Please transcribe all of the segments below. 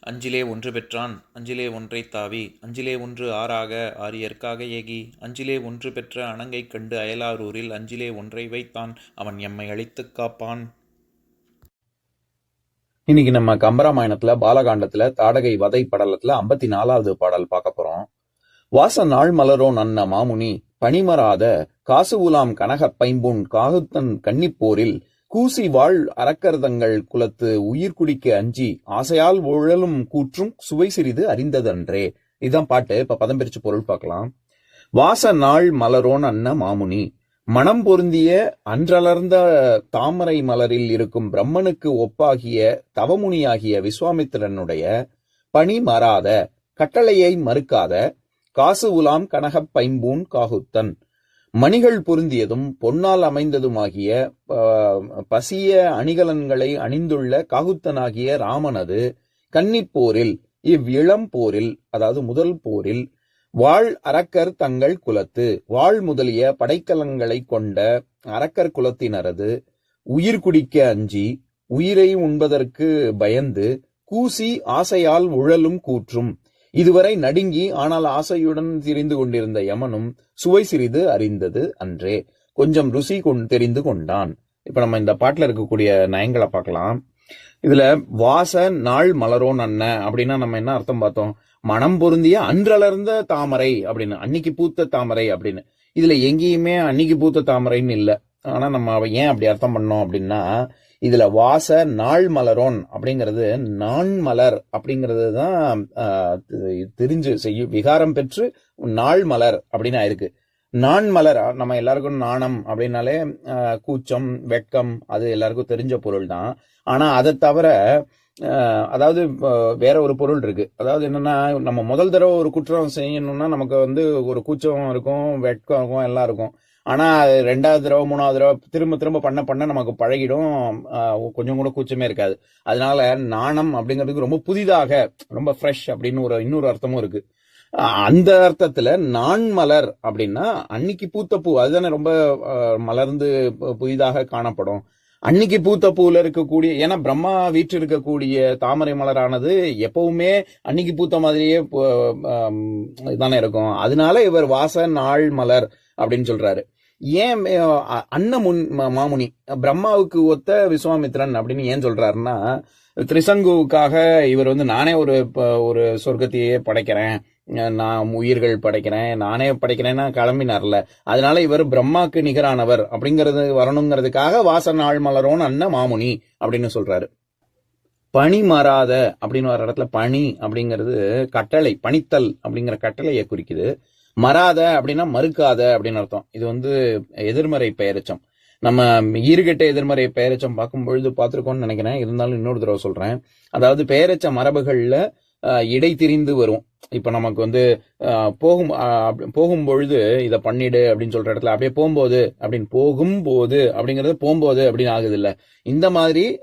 அஞ்சிலே ஒன்று பெற்றான் அஞ்சிலே ஒன்றை தாவி அஞ்சிலே ஒன்று ஆறாக ஆரியற்காக ஏகி அஞ்சிலே ஒன்று பெற்ற அணங்கை கண்டு அயலாரூரில் அஞ்சிலே ஒன்றை வைத்தான் அவன் எம்மை அழித்துக் காப்பான். இன்னைக்கு நம்ம கம்பராமாயணத்துல பாலகாண்டத்துல தாடகை வதை படலத்துல ஐம்பத்தி நாலாவது பாடல் பார்க்க போறோம். வாச நாள் மலரோ நன்ன மாமுனி பனிமராத காசு உலாம் கனகப் பைம்பூன் காகுத்தன் கன்னிப்போரில் கூசி வாழ் அரக்கர்தங்கள் குலத்து உயிர் குடிக்க அஞ்சி ஆசையால் உழலும் கூற்றும் சுவை சிறிது அறிந்ததன்றே. இதுதான் பாட்டு. இப்ப பதம் பிரிச்சு பொருள் பார்க்கலாம். வாச நாள் மலரோன் அன்ன மாமுனி. மனம் பொருந்திய அன்றலர்ந்த தாமரை மலரில் இருக்கும் பிரம்மனுக்கு ஒப்பாகிய தவமுனியாகிய விஸ்வாமித்திரனுடைய பணி மறாத கட்டளையை மறுக்காத காசு உலாம் கனகப் பைம்பூன் காகுத்தன். மணிகள் பொருந்தியதும் பொன்னால் அமைந்ததுமாகிய பசிய அணிகலன்களை அணிந்துள்ள காகுத்தனாகிய ராமனது கன்னிப்போரில் இவ்விளம் போரில் அதாவது முதல் போரில் வாழ் அரக்கர் தங்கள் குலத்து வாழ் முதலிய படைக்கலங்களை கொண்ட அரக்கர் குலத்தினரது உயிர் குடிக்க அஞ்சி உயிரை உண்பதற்கு பயந்து கூசி ஆசையால் உழலும் கூற்றும் இதுவரை நடுங்கி ஆனால் ஆசையுடன் திரிந்து கொண்டிருந்த யமனும் சுவை சிறிது அறிந்தது அன்றே. கொஞ்சம் ருசி கொண் தெரிந்து கொண்டான். இப்ப நம்ம இந்த பாட்டுல இருக்கக்கூடிய நயங்களை பார்க்கலாம். இதுல வாச நாள் மலரோன் அண்ணன் அப்படின்னா நம்ம என்ன அர்த்தம் பார்த்தோம்? மனம் பொருந்திய அன்றலர்ந்த தாமரை அப்படின்னு அன்னைக்கு பூத்த தாமரை அப்படின்னு. இதுல எங்கேயுமே அன்னைக்கு பூத்த தாமரைன்னு இல்லை. ஆனா நம்ம அவ ஏன் அப்படி அர்த்தம் பண்ணோம் அப்படின்னா இதுல வாச நாள் மலரோன் அப்படிங்கிறது நான் மலர் அப்படிங்கிறது தான் தெரிஞ்சு செய்யும் விகாரம் பெற்று நாள் மலர் அப்படின்னு ஆயிருக்கு. நான் மலர் நம்ம எல்லாருக்கும் நாணம் அப்படின்னாலே கூச்சம் வெட்கம் அது எல்லாருக்கும் தெரிஞ்ச பொருள் தான் ஆனா அதை தவிர அதாவது வேற ஒரு பொருள் இருக்கு. அதாவது என்னன்னா நம்ம முதல் தடவை ஒரு குற்றம் செய்யணும்னா நமக்கு வந்து ஒரு கூச்சம் இருக்கும் வெட்கம் இருக்கும் எல்லாம் இருக்கும். ஆனால் அது ரெண்டாவது தடவை மூணாவது தடவை திரும்ப திரும்ப பண்ண பண்ண நமக்கு பழகிடும். கொஞ்சம் கூட கூச்சமே இருக்காது. அதனால நாணம் அப்படிங்கிறதுக்கு ரொம்ப புதிதாக ரொம்ப ஃப்ரெஷ் அப்படின்னு ஒரு இன்னொரு அர்த்தமும் இருக்கு. அந்த அர்த்தத்துல நான் மலர் அப்படின்னா அன்னைக்கு பூத்த பூ அதுதானே ரொம்ப மலர்ந்து புதிதாக காணப்படும். அன்னைக்கு பூத்த பூவில் இருக்கக்கூடிய ஏன்னா பிரம்மா வீற்று இருக்கக்கூடிய தாமரை மலரானது எப்பவுமே அன்னைக்கு பூத்த மாதிரியே தானே இருக்கும். அதனால இவர் வாச நாள் மலர் அப்படின்னு சொல்றாரு. ஏன் அன்னமுன் மாமுனி பிரம்மாவுக்கு ஒத்த விஸ்வாமித்ரன் அப்படின்னு ஏன் சொல்றாருன்னா திரிசங்குவுக்காக இவர் வந்து நானே ஒரு ஒரு சொர்க்கத்தையே படைக்கிறேன். நான் உயிர்கள் படைக்கிறேன். நானே படைக்கிறேன்னா கிளம்பினார்ல. அதனால இவர் பிரம்மாக்கு நிகரானவர் அப்படிங்கிறது வரணுங்கிறதுக்காக வாச நாள் மலரோன் அன்ன மாமுனி அப்படின்னு சொல்றாரு. பணி மாறாத அப்படின்னு வர இடத்துல பணி அப்படிங்கிறது கட்டளை பணித்தல் அப்படிங்கிற கட்டளையை குறிக்குது. மறாத அப்படின்னா மறுக்காத அப்படின்னு அர்த்தம். இது வந்து எதிர்மறை பெயரச்சம். நம்ம ஈறுகெட்ட எதிர்மறை பெயரச்சம் பார்க்கும் பொழுது பார்த்துருக்கோம்னு நினைக்கிறேன். இருந்தாலும் இன்னொரு தடவை சொல்றேன். அதாவது பெயரச்ச மரபுகள்ல இடை திரிந்து வரும். இப்ப நமக்கு வந்து போகும் அப்படி- போகும் பொழுது இதை பண்ணிடு அப்படின்னு சொல்ற இடத்துல அப்படியே போகும்போது அப்படின்னு போகும்போது அப்படிங்கிறது போகும்போது அப்படின்னு ஆகுது இல்ல இந்த மாதிரி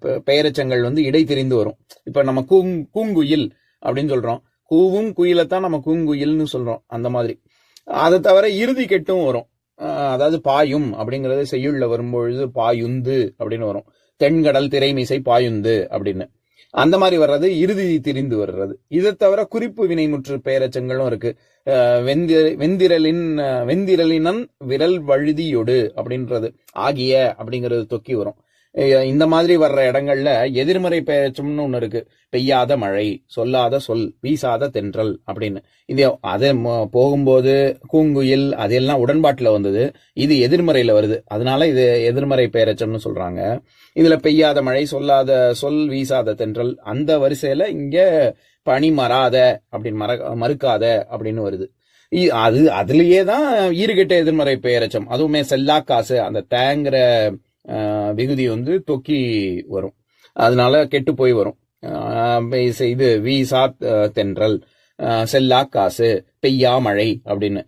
பெயரச்சங்கள் வந்து இடை திரிந்து வரும். இப்ப நம்ம கூங் கூங்குயில் அப்படின்னு சொல்றோம். கூவும் குயிலைத்தான் நம்ம கூங்குயில்னு சொல்றோம் அந்த மாதிரி. அதை தவிர இறுதி கெட்டும் வரும். அதாவது பாயும் அப்படிங்கறது செய்யுள்ள வரும்பொழுது பாயுந்து அப்படின்னு வரும். தென்கடல் திரைமிசை பாயுந்து அப்படின்னு. அந்த மாதிரி வர்றது இறுதி திரிந்து வர்றது. இதை தவிர குறிப்பு வினைமுற்று பெயரச்சங்களும் இருக்கு. அஹ் வெந்திர வெந்திரலின் வெந்திரலினன் விரல் வழுதியொடு அப்படின்றது. ஆகிய அப்படிங்கிறது தொக்கி வரும். இந்த மாதிரி வர்ற இடங்கள்ல எதிர்மறை பெயரச்சம்னு ஒண்ணு இருக்கு. பெய்யாத மழை சொல்லாத சொல் வீசாத தென்றல் அப்படின்னு. இது அதை போகும்போது கூங்குயில் அதெல்லாம் உடன்பாட்டுல வந்தது. இது எதிர்மறையில வருது. அதனால இது எதிர்மறை பெயரச்சம்னு சொல்றாங்க. இதுல பெய்யாத மழை சொல்லாத சொல் வீசாத தென்றல் அந்த வரிசையில இங்க பனி மறாத அப்படின்னு மற மறுக்காத அப்படின்னு வருது. இ- அது அதுலயே தான் ஈறுகெட்ட எதிர்மறை பெயரச்சம் அதுவுமே செல்லா காசு அந்த தேங்கிற விகுதி வந்து தொக்கி வரும். அதனால கெட்டு போய் வரும். இது- வி வீசா தென்றல் செல்லா காசு பெய்யா மழை அப்படின்னு.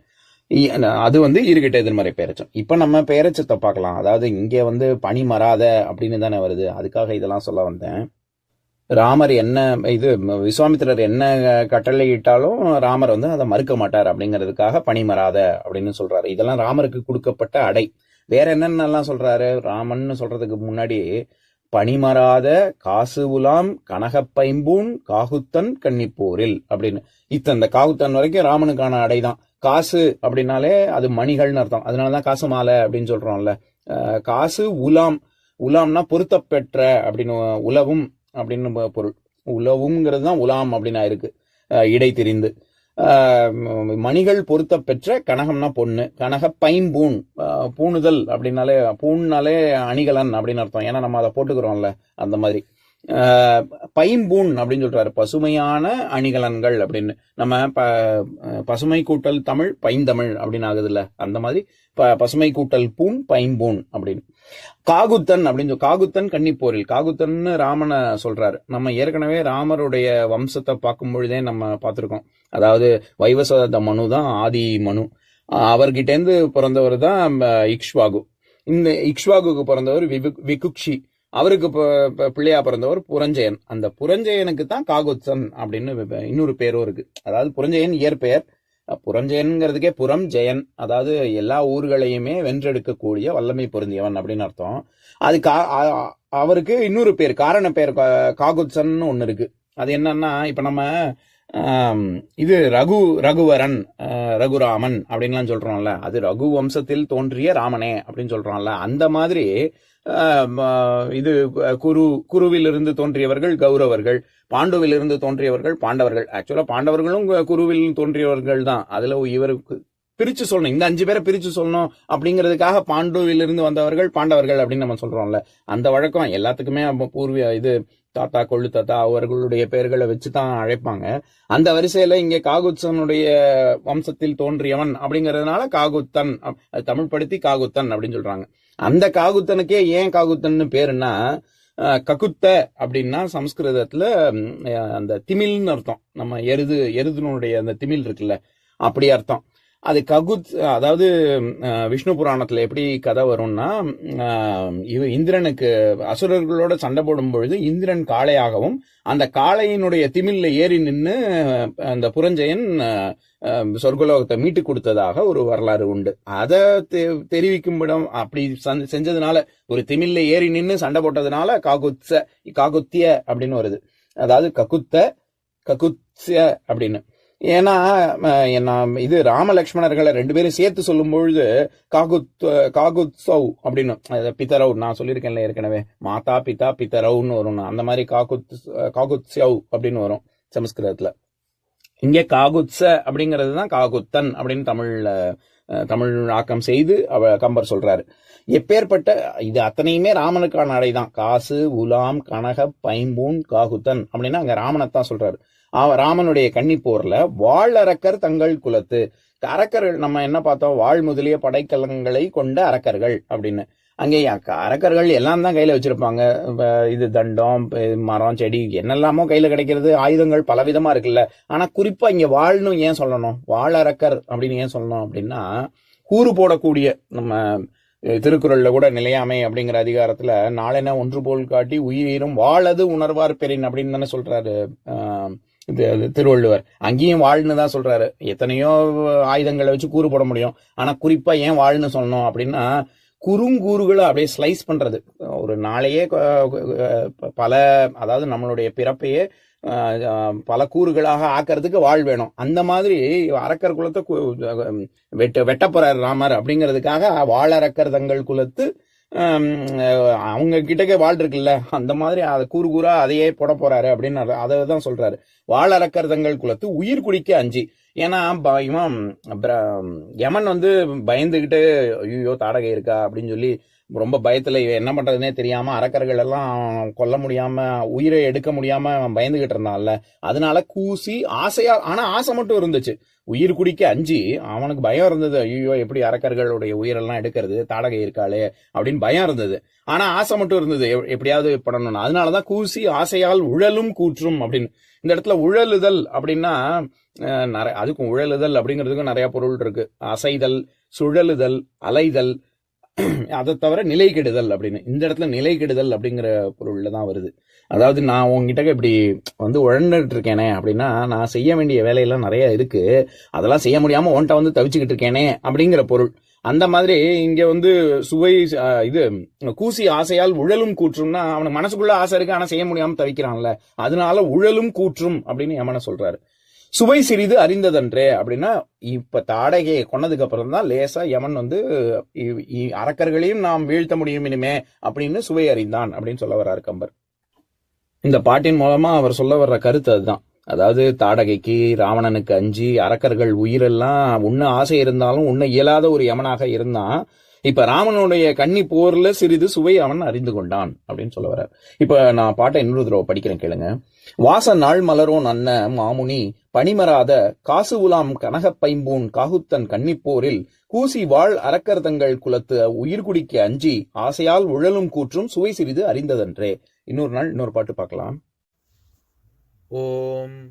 அது வந்து இருக்கிட்ட எதிர்மறை பேரச்சம். இப்ப நம்ம பேரச்சத்தை பார்க்கலாம். அதாவது இங்க வந்து பனி மறாத அப்படின்னு தானே வருது. அதுக்காக இதெல்லாம் சொல்ல வந்தேன். ராமர் என்ன இது விஸ்வாமித்திரர் என்ன கட்டளையிட்டாலும் ராமர் வந்து அதை மறுக்க மாட்டார் அப்படிங்கிறதுக்காக பனிமராத அப்படின்னு சொல்றாரு. இதெல்லாம் ராமருக்கு கொடுக்கப்பட்ட அடை. வேற என்னென்னலாம் சொல்றாரு? ராமன்னு சொல்றதுக்கு முன்னாடி பனிமராத காசு உலாம் கனகப்பைம்பூன் காகுத்தன் கன்னிப்போரில் அப்படின்னு. இத்த இந்த காகுத்தன் வரைக்கும் ராமனுக்கான அடைதான். காசு அப்படின்னாலே அது மணிகள்னு அர்த்தம். அதனாலதான் காசு மாலை அப்படின்னு சொல்றோம்ல. காசு உலாம். உலாம்னா பொருத்தப்பெற்ற அப்படின்னு உலவும் அப்படின்னு பொருள். உலவுங்கிறது தான் உலாம் அப்படின்னு இருக்கு இடை தெரிந்து. மணிகள் பொருத்த பெற்ற கனகம்னா பொண்ணு. கனக பைம்பூண் பூணுதல் அப்படின்னாலே பூண்னாலே அணிகலன் அப்படின்னு அர்த்தம். ஏன்னா நம்ம அதை போட்டுக்கிறோம்ல அந்த மாதிரி. பைம்பூன் அப்படின்னு சொல்றாரு. பசுமையான அணிகலன்கள் அப்படின்னு. நம்ம ப பசுமை கூட்டல் தமிழ் பைந்தமிழ் அப்படின்னு ஆகுதுல்ல. அந்த மாதிரி ப பசுமை கூட்டல் பூன் பைம்பூன் அப்படின்னு. காகுத்தன் அப்படின்னு சொல் காகுத்தன் கன்னிப்போரில். காகுத்தன்னு ராமனை சொல்றாரு. நம்ம ஏற்கனவே ராமருடைய வம்சத்தை பார்க்கும் பொழுதே நம்ம பார்த்திருக்கோம். அதாவது வைவசத மனு தான் ஆதி மனு. அவர்கிட்டேருந்து பிறந்தவர் தான் இக்ஷ்வாகு. இந்த இக்ஷ்வாகுக்கு பிறந்தவர் விகுக்ஷி. அவருக்கு பிள்ளையா பிறந்தவர் புரஞ்சயன். அந்த புரஞ்சயனுக்கு தான் காகுத்சன் அப்படின்னு இன்னொரு பேரும் இருக்கு. அதாவது புரஞ்சயன் இயற்பெயர். அஹ், புரஞ்சயன்ங்கிறதுக்கே புறம் ஜெயன். அதாவது எல்லா ஊர்களையுமே வென்றெடுக்கக்கூடிய வல்லமை பொருந்தியவன் அப்படின்னு அர்த்தம். அது கா- அவருக்கு இன்னொரு பேர் காரண பேர் காகுத்சன் ஒன்று இருக்கு. அது என்னன்னா இப்ப நம்ம இது ரகு ரகுவரன் ரகுராமன் அப்படின்லாம் சொல்றோம்ல. அது ரகு வம்சத்தில் தோன்றிய ராமனே அப்படின்னு சொல்றோம்ல. அந்த மாதிரி இது குரு குருவிலிருந்து தோன்றியவர்கள் கௌரவர்கள் பாண்டுவிலிருந்து தோன்றியவர்கள் பாண்டவர்கள். ஆக்சுவலா பாண்டவர்களும் குருவில் தோன்றியவர்கள் தான் அதுல இவருக்கு பிரிச்சு சொல்லணும். இந்த அஞ்சு பேரை பிரிச்சு சொல்லணும் அப்படிங்கிறதுக்காக பாண்டுவிலிருந்து வந்தவர்கள் பாண்டவர்கள் அப்படின்னு நம்ம சொல்றோம்ல. அந்த வழக்கம் எல்லாத்துக்குமே பூர்வீக இது தாத்தா கொள்ளு தாத்தா அவர்களுடைய பெயர்களை வச்சு தான் அழைப்பாங்க. அந்த வரிசையில இங்க காகுத்தனுடைய வம்சத்தில் தோன்றியவன் அப்படிங்கிறதுனால காகுத்தன் தமிழ் படுத்தி காகுத்தன் அப்படின்னு சொல்றாங்க. அந்த காகுத்தனுக்கே ஏன் காகுத்தன்னு பேருன்னா ககுத்த அப்படின்னா சம்ஸ்கிருதத்துல அந்த திமில்னு அர்த்தம். நம்ம எருது எருதுனுடைய அந்த திமில் இருக்குல்ல அப்படி அர்த்தம். அது ககுத் அதாவது விஷ்ணு புராணத்தில் எப்படி கதை வரும்னா இவ இந்திரனுக்கு அசுரர்களோட சண்டை போடும் பொழுது இந்திரன் காளையாகவும் அந்த காளையினுடைய திமில்ல ஏறி நின்று அந்த புரஞ்சயன் சொர்க்கலோகத்தை மீட்டு கொடுத்ததாக ஒரு வரலாறு உண்டு. அதை தெ- தெரிவிக்கும் இடம் அப்படி சந்- செஞ்சதுனால ஒரு திமில்ல ஏறி நின்று சண்டை போட்டதுனால காகுத்ச காகுத்திய அப்படின்னு வருது. அதாவது ககுத்த ககுத்ய அப்படின்னு. ஏன்னா அஹ், நான் இது ராமலக்ஷ்மணர்களை ரெண்டு பேரும் சேர்த்து சொல்லும் பொழுது காகுத் காகுத்சவ் அப்படின்னு அது நான் சொல்லியிருக்கேன்ல ஏற்கனவே மாதா பிதா பித்தரவுன்னு வரும். அந்த மாதிரி காகுத் காகுத்சவ் அப்படின்னு வரும் சமஸ்கிருதத்துல. இங்கே காகுத்ச அப்படிங்கிறது தான் காகுத்தன் அப்படின்னு தமிழ்ல தமிழ் ஆக்கம் செய்து அவ கம்பர் சொல்றாரு. எப்பேற்பட்ட இது அத்தனையுமே ராமனுக்கான அடைதான் காசு உலாம் கனக பைம்பூன் காகுத்தன் அப்படின்னா அங்க ராமனைத்தான் சொல்றாரு. ராமனுடைய கன்னிப்போர்ல வாழறக்கர் தங்கள் குலத்து. அரக்கர்கள் நம்ம என்ன பார்த்தோம்? வாழ் முதலிய படைக்கலங்களை கொண்ட அரக்கர்கள் அப்படின்னு. அங்கே அரக்கர்கள் எல்லாம் தான் கையில வச்சிருப்பாங்க. இது தண்டம் மரம் செடி என்னெல்லாமோ கையில கிடைக்கிறது. ஆயுதங்கள் பலவிதமா இருக்குல்ல. ஆனா குறிப்பா இங்க வாழ்னு ஏன் சொல்லணும்? வாழறக்கர் அப்படின்னு ஏன் சொல்லணும் அப்படின்னா கூறு போடக்கூடிய நம்ம திருக்குறள்ல கூட நிலையாமை அப்படிங்கிற அதிகாரத்துல நாளென ஒன்று போல் காட்டி உயிரும் வாழது உணர்வார் பெறின் அப்படின்னு தானே சொல்றாரு திருவள்ளுவர். அங்கேயும் வாழ்னு தான் சொல்றாரு. எத்தனையோ ஆயுதங்களை வச்சு கூறு போட முடியும். ஆனா குறிப்பா ஏன் வாழ்னு சொல்லணும் அப்படின்னா குறுங்கூறுகளை அப்படியே ஸ்லைஸ் பண்றது. ஒரு நாளையே பல அதாவது நம்மளுடைய பிறப்பையே பல கூறுகளாக ஆக்கிறதுக்கு வாழ் வேணும். அந்த மாதிரி அரக்கர் குலத்தை வெட்ட வெட்டப்படுறார் ராமர் அப்படிங்கிறதுக்காக வாழறக்கர் தங்கள் குலத்து அவங்க கிட்டக்கே வாழ் இருக்குல்ல. அந்த மாதிரி அதை கூறு கூறா அதையே போட போறாரு அப்படின்னு அதை தான் சொல்றாரு. வாழ் தங்கள் குலத்து உயிர் குடிக்க அஞ்சு. ஏன்னா இவன் பிர- யமன் வந்து பயந்துகிட்டு ஐயோ தாடகை இருக்கா அப்படின்னு சொல்லி ரொம்ப பயத்துல என்ன பண்றதுனே தெரியாம அரக்கர்கள் எல்லாம் கொல்ல முடியாம உயிரை எடுக்க முடியாம அவன் பயந்துகிட்டு இருந்தான்ல. அதனால கூசி ஆசையா ஆனா ஆசை மட்டும் இருந்துச்சு. உயிர் குடிக்க அஞ்சு அவனுக்கு பயம் இருந்தது. ஐயோ எப்படி அரக்கர்களுடைய உயிரெல்லாம் எடுக்கிறது? தாடகை இருக்காளே அப்படின்னு பயம் இருந்தது. ஆனா ஆசை மட்டும் இருந்தது. எப்- எப்படியாவது பண்ணணும்னு. அதனாலதான் கூசி ஆசையால் உழலும் கூற்றும் அப்படின்னு. இந்த இடத்துல உழலுதல் அப்படின்னா நிறைய அதுக்கும் உழலுதல் அப்படிங்கிறதுக்கும் நிறைய பொருள் இருக்கு. அசைதல் சுழலுதல் அலைதல் அதை தவிர நிலை கெடுதல் அப்படின்னு. இந்த இடத்துல நிலை கெடுதல் அப்படிங்கிற பொருள்ல தான் வருது. அதாவது நான் உங்ககிட்ட இப்படி வந்து உழந்துட்டு இருக்கேனே அப்படின்னா நான் செய்ய வேண்டிய வேலையெல்லாம் நிறைய இருக்கு. அதெல்லாம் செய்ய முடியாம உன்கிட்ட வந்து தவிச்சுக்கிட்டு இருக்கேனே அப்படிங்கிற பொருள். அந்த மாதிரி இங்க வந்து சுவை இது கூசி ஆசையால் உழலும் கூற்றும்னா அவனுக்கு மனசுக்குள்ள ஆசை இருக்கு ஆனா செய்ய முடியாம தவிக்கிறான்ல. அதனால உழலும் கூற்றும் அப்படின்னு யமன சொல்றாரு. சுவை சிறிது அறிந்ததன்றே அப்படின்னா இப்ப தாடகையை கொன்னதுக்கு அப்புறம் தான் லேசா யமன் வந்து இ- இ- அரக்கர்களையும் நாம் வீழ்த்த முடியும் இனிமே அப்படின்னு சுவை அறிந்தான் அப்படின்னு சொல்ல வர்றாரு கம்பர். இந்த பாட்டின் மூலமா அவர் சொல்ல வர்ற கருத்து அதுதான். அதாவது தாடகைக்கு ராவணனுக்கு அஞ்சி அரக்கர்கள் உயிரெல்லாம் உண்ண ஆசை இருந்தாலும் உண்ண இயலாத ஒரு யமனாக இருந்தான். இப்ப ராமனுடைய கன்னி போர்ல சிறிது சுவை அவன் அறிந்து கொண்டான் அப்படின்னு சொல்ல வர்றார். இப்ப நான் பாட்டை இன்னொரு தடவை படிக்கிறேன் கேளுங்க. வாச நாள் மலரோன் அன்ன மாமுனி பனிமராத காசு உலாம் கனகப் பைம்பூன் காகுத்தன் கன்னிப்போரில் கூசி வாழ் அரக்கர் தங்கள் குலத்து உயிர் குடிக்க அஞ்சி ஆசையால் உழலும் கூற்றும் சுவை சிறிது அறிந்ததன்றே. இன்னொரு நாள் இன்னொரு பாட்டு பார்க்கலாம். ஓம்